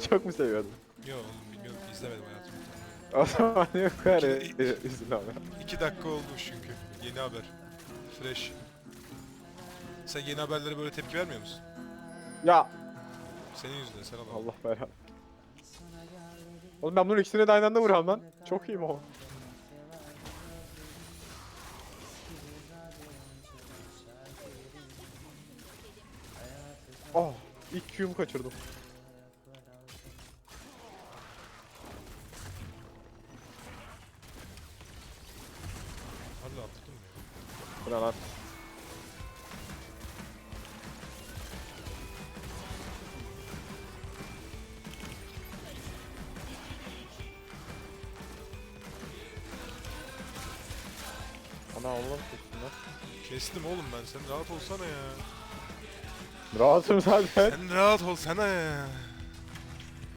Çok mu seviyordun? Yo oğlum bilmiyorum ki izlemedim hayatımda. O zaman ne bu kadar İki- e, üzüldüm abi. İki dakika olmuş çünkü. Yeni haber. Fresh. Sen yeni haberlere böyle tepki vermiyor musun? Ya Senin yüzünden sen Allah. Allah belanı. Oğlum ben bunun ikisine de aynı anda vuruyorum lan. Çok iyiyim o. Oh, ilk Q'mu kaçırdım. Atladın mı ya? Bu ne lan? Ana oğlum kestim lan. Kestim oğlum ben. Sen rahat olsana ya. Rahatım zaten. Sen rahat olsana ya.